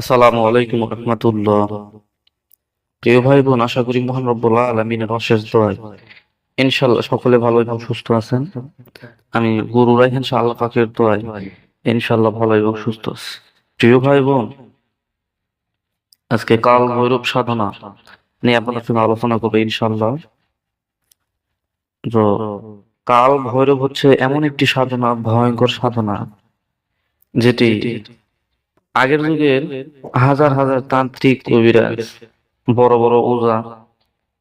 আসসালামু আলাইকুম রহমতুল্লাহ। প্রিয় ভাই বোন আশা করি মহান রব্বুল আলমিনের অশেষ দোয়ায় ইনশাল্লাহ সকলে ভালো এবং সুস্থ আছেন। আমি গুরু রাইহান শাহ আল্লাহ দোয়ায় ইনশাল্লাহ ভালো এবং সুস্থ আছি। প্রিয় ভাই বোন আজকে কাল ভৈরব সাধনা নিয়ে আপনাদের সঙ্গে আলোচনা করব ইনশাল্লাহ তো কাল ভৈরব হচ্ছে এমন একটি সাধনা, ভয়ঙ্কর সাধনা, যেটি আগের যুগের হাজার হাজার তান্ত্রিক কবিরাজ বড় বড় ওজা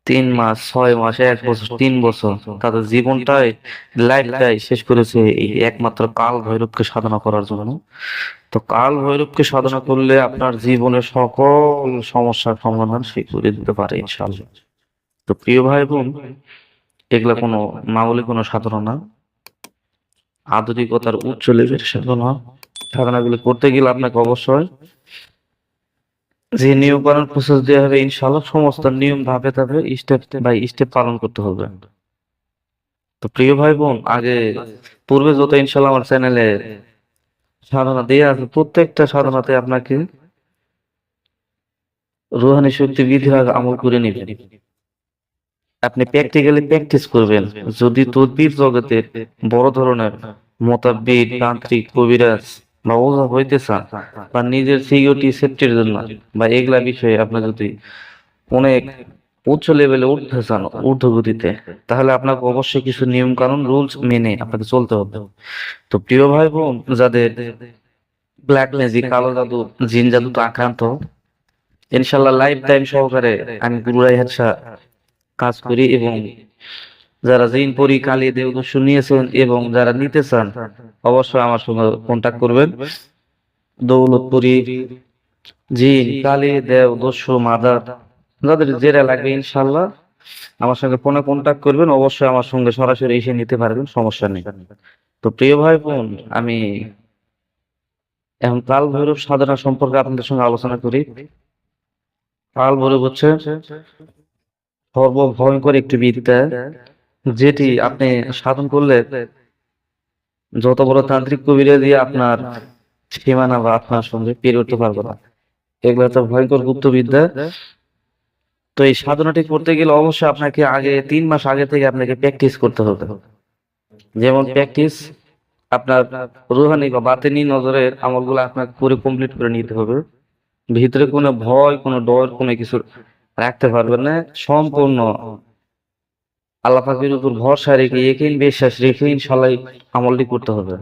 তিন মাস ছয় মাস এক বছর তিন বছর তাদের জীবনটাই লাইফটাই শেষ করেছে এই একমাত্র কাল ভৈরবকে সাধনা করার জন্য। তো কাল ভৈরবকে সাধনা করলে আপনার জীবনের সকল সমস্যার সমাধান সে করে দিতে পারে ইনশাআল্লাহ। তো প্রিয় ভাই বোন এগুলা কোনো মামুলি কোনো সাধনা না। আধুনিকতার উচ্চ লেভেলের সাধনা। সাধনাগুলো করতে গেলে আপনাকে অবশ্যই যে নিয়ম পালন প্রসেস দেওয়া হবে, ইনশাআল্লাহ সমস্ত নিয়ম ধাপে ধাপে স্টেপ বাই স্টেপ পালন করতে হবে। তো প্রিয় ভাই বোন আগে পূর্বে যত ইনশাআল্লাহ আমার চ্যানেলে সাধনা দেওয়া আছে, প্রত্যেকটা সাধনাতে আপনাকে রুহানি শক্তি, বিধি আমল করে নেবেন। আপনি প্র্যাকটিক্যালি প্র্যাকটিস করবেন। যদি তদবির জগতের বড় ধরনের মোতাব্বির, তান্ত্রিক, কবিরাজ বা ওঝা হইতে চান বা নিজের সিকিউরিটি সেফটির জন্য, বা এগুলা বিষয়ে আপনি যদি অনেক উচ্চ লেভেলে উঠতে চান ঊর্ধ্বগতিতে, তাহলে আপনাকে অবশ্যই কিছু নিয়ম কানুন রুলস মেনে আপনাকে চলতে হবে। তো প্রিয় ভাই বোন যাদের ব্ল্যাক ম্যাজিক কালো জাদু, জিন জাদু আক্রান্ত ইনশাল্লাহ লাইফ টাইম সহকারে আমি গুরু রাইহাত কাজ করি এবং যারা জিন পরি কালী দেবদস্যু নিয়েছেন এবং যারা নিতে চান, অবশ্যই আমার সঙ্গে কন্ট্যাক্ট করবেন। দৌলতপুরি জিন কালী দেব দস্যু মাদার, যাদের যেটা লাগবে ইনশাল্লাহ আমার সঙ্গে ফোনে কন্ট্যাক্ট করবেন। অবশ্যই আমার সঙ্গে সরাসরি এসে নিতে পারবেন, সমস্যা নেই। তো প্রিয় ভাই বোন, আমি এখন কাল ভৈরব সাধনা সম্পর্কে আপনাদের সঙ্গে আলোচনা করি। কাল ভৈরব হচ্ছে সর্বভয়ঙ্কর একটি বিদ্যা। যেটি আপনি সাধন করলে যত বড় তান্ত্রিক কবিরা দিয়ে আপনার সীমানা বা আপনার সঙ্গে পেরে উঠতে পারবে না। এগুলো তো ভয়ঙ্কর গুপ্ত বিদ্যা তো এই সাধনাটি করতে গেলে অবশ্যই আপনাকে আগে তিন মাস আগে থেকে আপনাকে প্র্যাকটিস করতে হবে। যেমন প্র্যাকটিস আপনার রুহানি বা বাতেনি নজরের আমলগুলো আপনাকে পুরো কমপ্লিট করে নিতে হবে। ভিতরে কোনো ভয়, কোনো ডর, কোনো কিছু রাখতে পারবেন না। সম্পূর্ণ আল্লাহ উপর ভরসা রেখে একিন বিশ্বাস রেখে ইনশাল্লাহ আমলটি করতে হবে।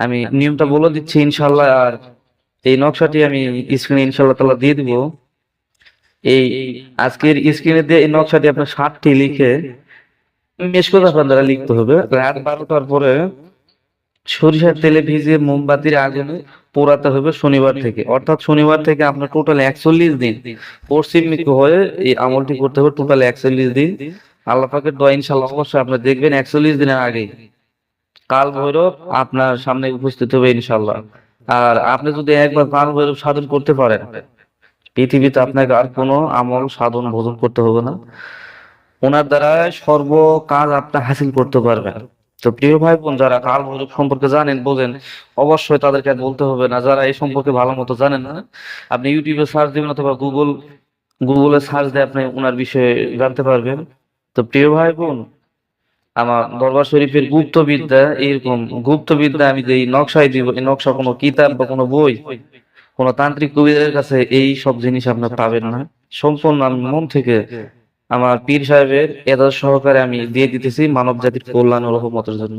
আমি নিয়মটা বলে দিচ্ছি ইনশাল্লাহ আর এই নকশাটি আমি স্ক্রিনে ইনশাল্লাহ তালা দিয়ে দিব। এই আজকের স্ক্রিনে দিয়ে এই নকশাটি আপনার ষাটটি লিখে মেশকো আপনার দ্বারা লিখতে হবে। রাত বারোটার পরে সরিষার তেলে ভিজে মোমবাতির আগুনে পোড়াতে হবে শনিবার থেকে। অর্থাৎ শনিবার থেকে আপনার টোটাল একচল্লিশ দিন। পশ্চিম হয়ে এই আমলটি করতে হবে টোটাল একচল্লিশ দিন। আল্লাহ পাকের দোয়া ইনশাল্লাহ অবশ্যই আপনার দেখবেন একচল্লিশ দিনের আগে কাল ভৈরব আপনার সামনে উপস্থিত হবে ইনশাল্লাহ আর আপনি যদি একবার কাল ভৈরব সাধন করতে পারেন পৃথিবীতে আপনাকে আর কোনো আমল সাধন ভোজন করতে হবে না। ওনার দ্বারা সর্ব কাজ আপনি হাসিল করতে পারবেন। তো প্রিয় ভাই বোন যারা কাল ভৈরব সম্পর্কে জানেন, বোঝেন, অবশ্যই তাদেরকে বলতে হবে না। যারা এই সম্পর্কে ভালো মতো জানেন না, আপনি ইউটিউবে সার্চ দিবেন অথবা গুগল গুগলে সার্চ দিয়ে আপনি ওনার বিষয়ে জানতে পারবেন। তো প্রিয় ভাই বোন আমার দরবার শরীফের গুপ্ত বিদ্যা এরকম গুপ্ত বিদ্যা আমি যে নকশায় দিব, এই নকশা কোনো কিতাব বা কোনো বই, কোনো তান্ত্রিক কবিদের কাছে এই সব জিনিস আপনার পাবেন না। সম্পূর্ণ মন থেকে আমার পীর সাহেবের এদার সহকারে আমি দিয়ে দিতেছি মানব জাতির কল্যাণ ও রহমতের জন্য।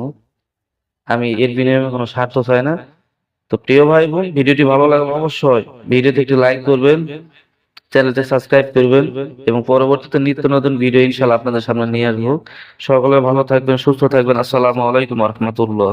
আমি এর বিনিময়ে কোনো স্বার্থ চাই না। তো প্রিয় ভাই বোন, ভিডিওটি ভালো লাগলে অবশ্যই ভিডিওতে একটি লাইক করবেন, চ্যানেলটি সাবস্ক্রাইব করবেন এবং পরবর্তীতে নিত্য নতুন ভিডিও ইনশাল্লাহ আপনাদের সামনে নিয়ে আসব। সকলে ভালো থাকবেন, সুস্থ থাকবেন। আসসালামু আলাইকুম রহমতুল্লাহ।